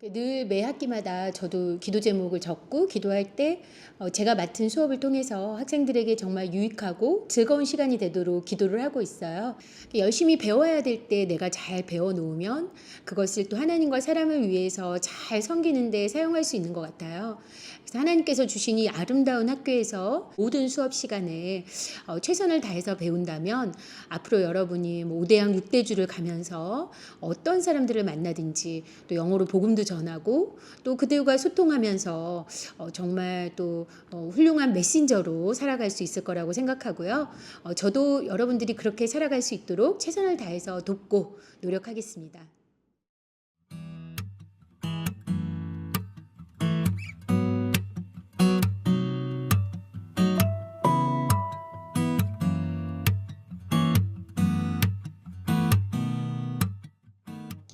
늘 매 학기마다 저도 기도 제목을 적고 기도할 때 어, 제가 맡은 수업을 통해서 학생들에게 정말 유익하고 즐거운 시간이 되도록 기도를 하고 있어요. 열심히 배워야 될 때 내가 잘 배워 놓으면 그것을 또 하나님과 사람을 위해서 잘 섬기는 데 사용할 수 있는 것 같아요. 그래서 하나님께서 주신 이 아름다운 학교에서 모든 수업 시간에 어, 최선을 다해서 배운다면 앞으로 여러분이 뭐 5대학 6대주를 가면서 어떤 사람들을 만나든지 또 영어로 복음도 전하고 또 그들과 소통하면서 어, 정말 또 어, 훌륭한 메신저로 살아갈 수 있을 거라고 생각하고요. 어, 저도 여러분들이 그렇게 살아갈 수 있도록 최선을 다해서 돕고 노력하겠습니다.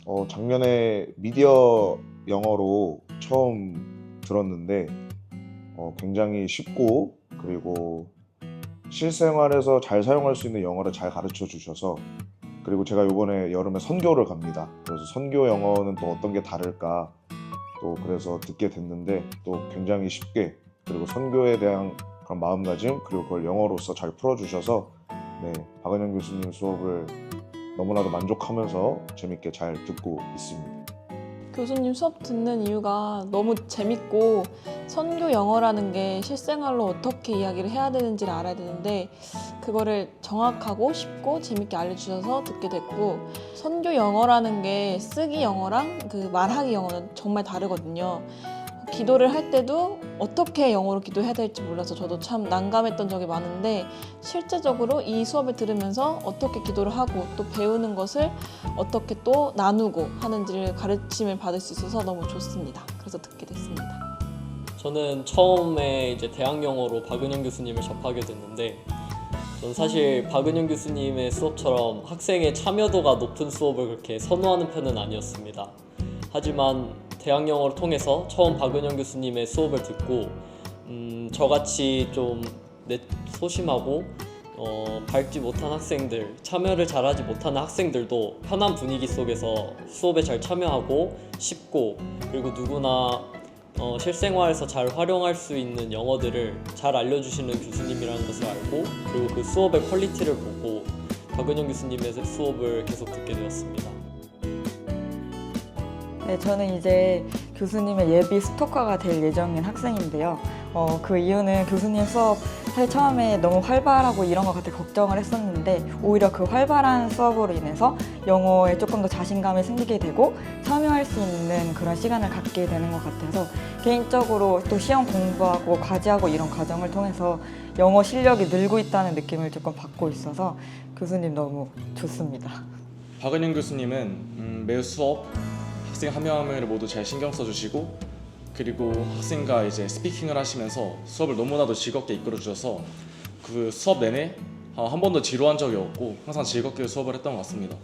어, 작년에 미디어 영어로 처음 들었는데 어, 굉장히 쉽고 그리고 실생활에서 잘 사용할 수 있는 영어를 잘 가르쳐 주셔서 그리고 제가 이번에 여름에 선교를 갑니다. 그래서 선교 영어는 또 어떤 게 다를까 또 그래서 듣게 됐는데 또 굉장히 쉽게 그리고 선교에 대한 그런 마음가짐 그리고 그걸 영어로서 잘 풀어주셔서 네 박은영 교수님 수업을 너무나도 만족하면서 재밌게 잘 듣고 있습니다. 교수님 수업 듣는 이유가 너무 재밌고 선교 영어라는 게 실생활로 어떻게 이야기를 해야 되는지를 알아야 되는데 그거를 정확하고 쉽고 재밌게 알려주셔서 듣게 됐고 선교 영어라는 게 쓰기 영어랑 그 말하기 영어는 정말 다르거든요. 기도를 할 때도 어떻게 영어로 기도해야 될지 몰라서 저도 참 난감했던 적이 많은데 실제적으로 이 수업을 들으면서 어떻게 기도를 하고 또 배우는 것을 어떻게 또 나누고 하는지를 가르침을 받을 수 있어서 너무 좋습니다. 그래서 듣게 됐습니다. 저는 처음에 이제 대학 영어로 박은영 교수님을 접하게 됐는데 저는 사실 박은영 교수님의 수업처럼 학생의 참여도가 높은 수업을 그렇게 선호하는 편은 아니었습니다. 하지만 대학 영어를 통해서 처음 박은영 교수님의 수업을 듣고 음, 저같이 좀 내- 소심하고 어, 밟지 못한 학생들, 참여를 잘하지 못하는 학생들도 편한 분위기 속에서 수업에 잘 참여하고 쉽고 그리고 누구나 어, 실생활에서 잘 활용할 수 있는 영어들을 잘 알려주시는 교수님이라는 것을 알고 그리고 그 수업의 퀄리티를 보고 박은영 교수님의 수업을 계속 듣게 되었습니다. 네, 저는 이제 교수님의 예비 스토커가 될 예정인 학생인데요. 어, 그 이유는 교수님 수업 사실 처음에 너무 활발하고 이런 것 같아 걱정을 했었는데 오히려 그 활발한 수업으로 인해서 영어에 조금 더 자신감이 생기게 되고 참여할 수 있는 그런 시간을 갖게 되는 것 같아서 개인적으로 또 시험 공부하고 과제하고 이런 과정을 통해서 영어 실력이 늘고 있다는 느낌을 조금 받고 있어서 교수님 너무 좋습니다. 박은영 교수님은 음, 매우 수업, 학생 한 명 한 명을 모두 잘 신경 써주시고 그리고 학생과 이제 스피킹을 하시면서 수업을 너무나도 즐겁게 이끌어 주셔서 그 수업 내내 어, 한 번도 지루한 적이 없고 항상 즐겁게 수업을 했던 것 같습니다.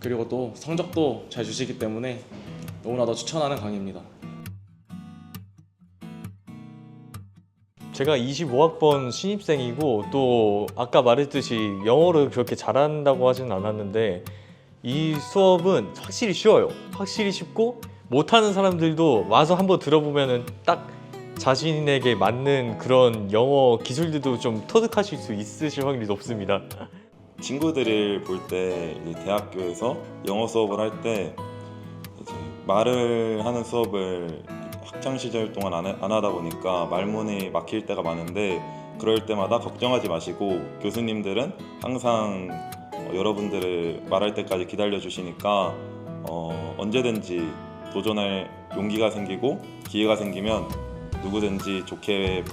그리고 또 성적도 잘 주시기 때문에 너무나도 추천하는 강의입니다. 제가 25학번 신입생이고 또 아까 말했듯이 영어를 그렇게 잘한다고 하지는 않았는데 이 수업은 확실히 쉬워요. 확실히 쉽고 못하는 사람들도 와서 한번 들어보면은 딱 자신에게 맞는 그런 영어 기술들도 좀 터득하실 수 있으실 확률이 높습니다. 친구들을 볼 때 대학교에서 영어 수업을 할 때 말을 하는 수업을 학창 시절 동안 안, 해- 안 하다 보니까 말문이 막힐 때가 많은데 그럴 때마다 걱정하지 마시고 교수님들은 항상 어, 여러분들을 말할 때까지 기다려 주시니까 어, 언제든지 도전할 용기가 생기고 기회가 생기면 누구든지 좋게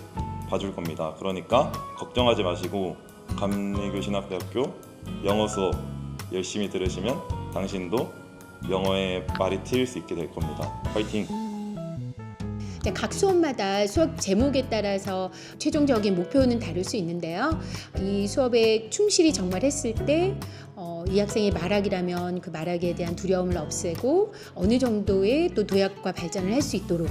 봐줄 겁니다. 그러니까 걱정하지 마시고 감리교 신학대학교 영어 수업 열심히 들으시면 당신도 영어의 말이 트일 수 있게 될 겁니다. 파이팅! 네, 각 수업마다 수업 제목에 따라서 최종적인 목표는 다를 수 있는데요. 이 수업에 충실히 정말 했을 때 어, 이 학생이 말하기라면 그 말하기에 대한 두려움을 없애고 어느 정도의 또 도약과 발전을 할 수 있도록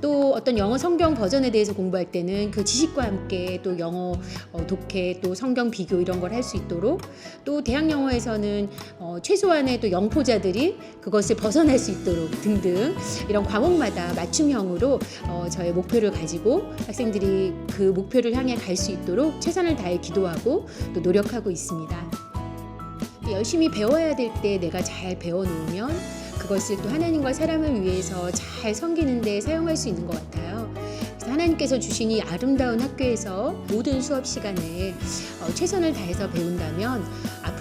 또 어떤 영어 성경 버전에 대해서 공부할 때는 그 지식과 함께 또 영어 어, 독해 또 성경 비교 이런 걸 할 수 있도록 또 대학 영어에서는 어, 최소한의 또 영포자들이 그것을 벗어날 수 있도록 등등 이런 과목마다 맞춤형으로 어, 저의 목표를 가지고 학생들이 그 목표를 향해 갈 수 있도록 최선을 다해 기도하고 또 노력하고 있습니다. 열심히 배워야 될 때 내가 잘 배워놓으면 그것을 또 하나님과 사람을 위해서 잘 섬기는 데 사용할 수 있는 것 같아요. 그래서 하나님께서 주신 이 아름다운 학교에서 모든 수업 시간에 어, 최선을 다해서 배운다면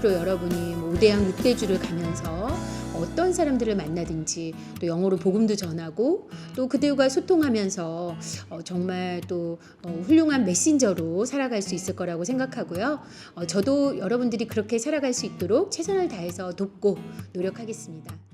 앞으로 여러분이 뭐 5대학 6대주를 가면서 어떤 사람들을 만나든지 또 영어로 복음도 전하고 또 그들과 소통하면서 어, 정말 또 어, 훌륭한 메신저로 살아갈 수 있을 거라고 생각하고요. 어, 저도 여러분들이 그렇게 살아갈 수 있도록 최선을 다해서 돕고 노력하겠습니다.